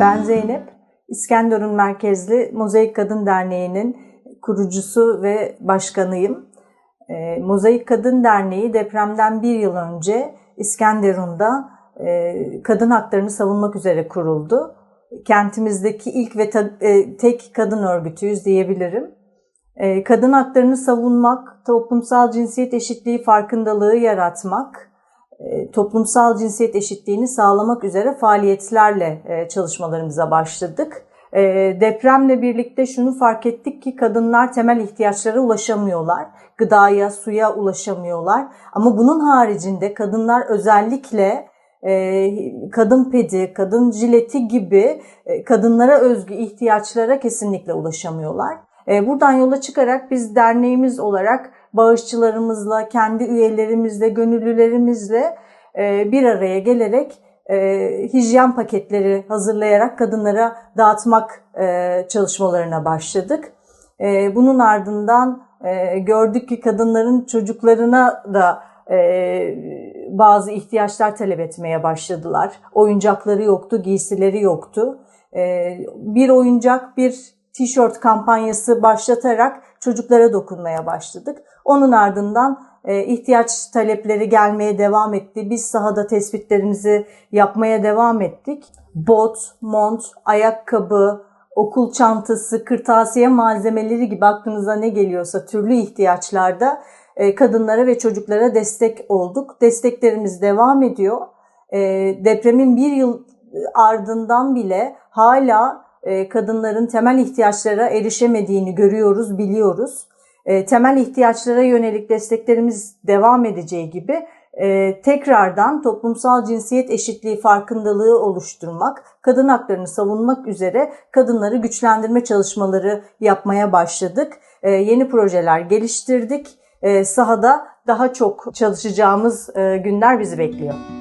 Ben Zeynep, İskenderun merkezli Mozaik Kadın Derneği'nin kurucusu ve başkanıyım. E, Mozaik Kadın Derneği depremden bir yıl önce İskenderun'da e, kadın haklarını savunmak üzere kuruldu. Kentimizdeki ilk ve e, tek kadın örgütüyüz diyebilirim. E, kadın haklarını savunmak, toplumsal cinsiyet eşitliği farkındalığı yaratmak, toplumsal cinsiyet eşitliğini sağlamak üzere faaliyetlerle e, çalışmalarımıza başladık. E, depremle birlikte şunu fark ettik ki kadınlar temel ihtiyaçlara ulaşamıyorlar. Gıdaya, suya ulaşamıyorlar. Ama bunun haricinde kadınlar özellikle kadın pedi, kadın jileti gibi kadınlara özgü ihtiyaçlara kesinlikle ulaşamıyorlar. Buradan yola çıkarak biz derneğimiz olarak bağışçılarımızla, kendi üyelerimizle, gönüllülerimizle bir araya gelerek hijyen paketleri hazırlayarak kadınlara dağıtmak çalışmalarına başladık. Bunun ardından gördük ki kadınların çocuklarına da bazı ihtiyaçlar talep etmeye başladılar. Oyuncakları yoktu, giysileri yoktu. Bir oyuncak, bir tişört kampanyası başlatarak çocuklara dokunmaya başladık. Onun ardından ihtiyaç talepleri gelmeye devam etti. Biz sahada tespitlerimizi yapmaya devam ettik. Bot, mont, ayakkabı, okul çantası, kırtasiye malzemeleri gibi aklınıza ne geliyorsa türlü ihtiyaçlarda kadınlara ve çocuklara destek olduk. Desteklerimiz devam ediyor. Depremin bir yıl ardından bile hala kadınların temel ihtiyaçlara erişemediğini görüyoruz, biliyoruz. Temel ihtiyaçlara yönelik desteklerimiz devam edeceği gibi tekrardan toplumsal cinsiyet eşitliği farkındalığı oluşturmak, kadın haklarını savunmak üzere kadınları güçlendirme çalışmaları yapmaya başladık. Yeni projeler geliştirdik. Sahada daha çok çalışacağımız günler bizi bekliyor.